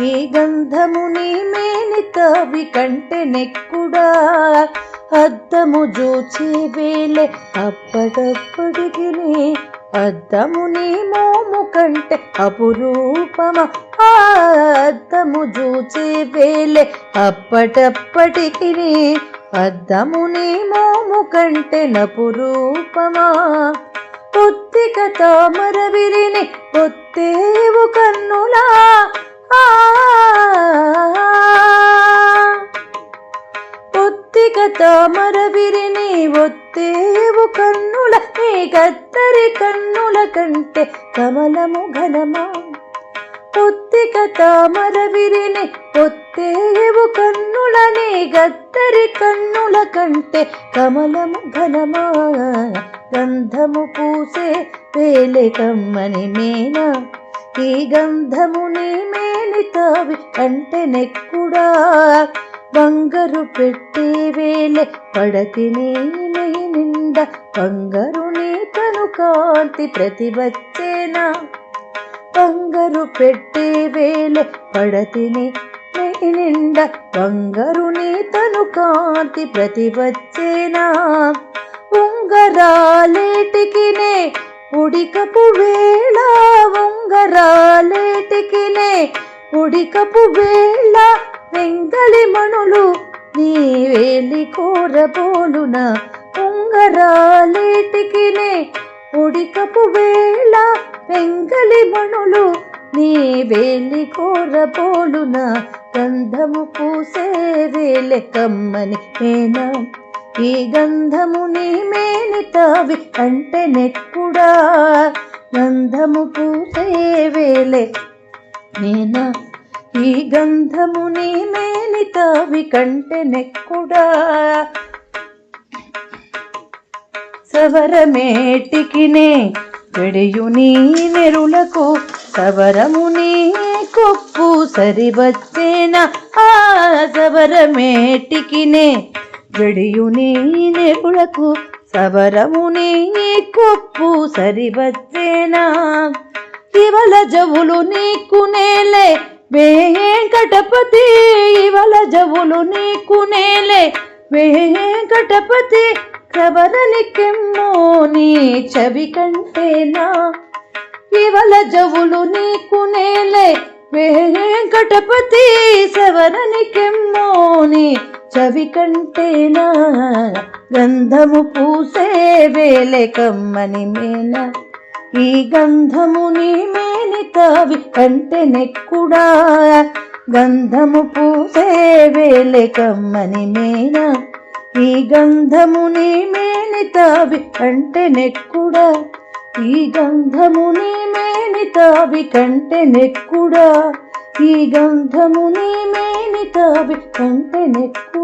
ఈ గంధముని మేనిత వికంటే నెక్కుడా? అద్దము జూచి వేలే అప్పటప్పటికి అద్దముని మోము కంటే అపురూపమ? అద్దము జూచే వేలే అప్పటప్పటికి అద్దముని మోము కంటే నపురూపమా? పొత్తిక తామర విరిని పొత్తేవు కన్నులా కొత్తేవు కన్నుల నీ కత్తరి కన్నుల కంటే కమలము ఘనమా? పొత్తిక తామర విరిని పొత్తేవు కన్నుల నీ గత్తరి కన్నుల కంటే కమలము ఘనమా? గంధము పూసే వేలే కమ్మని మేనా? ఈ గంధము నీ మేని తావి అంటే నెక్కుడా? బంగారు పెట్టే వేలే పడతిని నీ నిండా బంగారు నీ తను కాంతి ప్రతివచ్చేనా బంగారు పెట్టే వేలే పడతిని నీ బంగారు నీ తను కాంతి ప్రతివచ్చేనా ఉంగరాలేటికినే ఉడికపు వేళ ఉంగరాలేటికినే ఉడికపు వేళ వెంగళి మణులు నీ వేలి కోరబోలున ఉంగరాలేటికినే ఉడికపు వేళ వెంగళి మణులు నీ వేలి కోరబోలున గంధము పూసే వేలె కమ్మని మేనా ఈ గంధము నీ మేనితావి అంటే నెక్కుడా గంధము పూసే వేలే నేనా? ఈ గంధము నీ మేని కంటే నెక్కుడా? సవరమేటికినే వెడియు నీ నెరులకు సవరము నీ కొప్పు సరివచ్చేనా? ఆ సవరమేటికినే వెడియు నీ నెరులకు సవరము నీ కొప్పు సరివచ్చేనా? ఇవల జవులు నీకు నేలే వెంకటపతి ఇవల జవులు నీకు నేలే. వెంకటపతి కబరనికెమ్మో నీ చవి కంటేనా? ఇవల జవులు నీకు నేలే. వెంకటపతి సవరనికెమ్మో నీ చవి కంటేనా? గంధము పూసే వేలే కమ్మని మేన? ఈ గంధము నీ మేని తావి కంటే నెక్కుడా? గంధము పూసే వేలే కమ్మని మేనా? ఈ గంధము నీ మేని తావి కంటే నెక్కుడా? ఈ గంధము నీ మేని తావి కంటే నెక్కుడా? ఈ గంధము నీ మేని తావి కంటే నెక్కు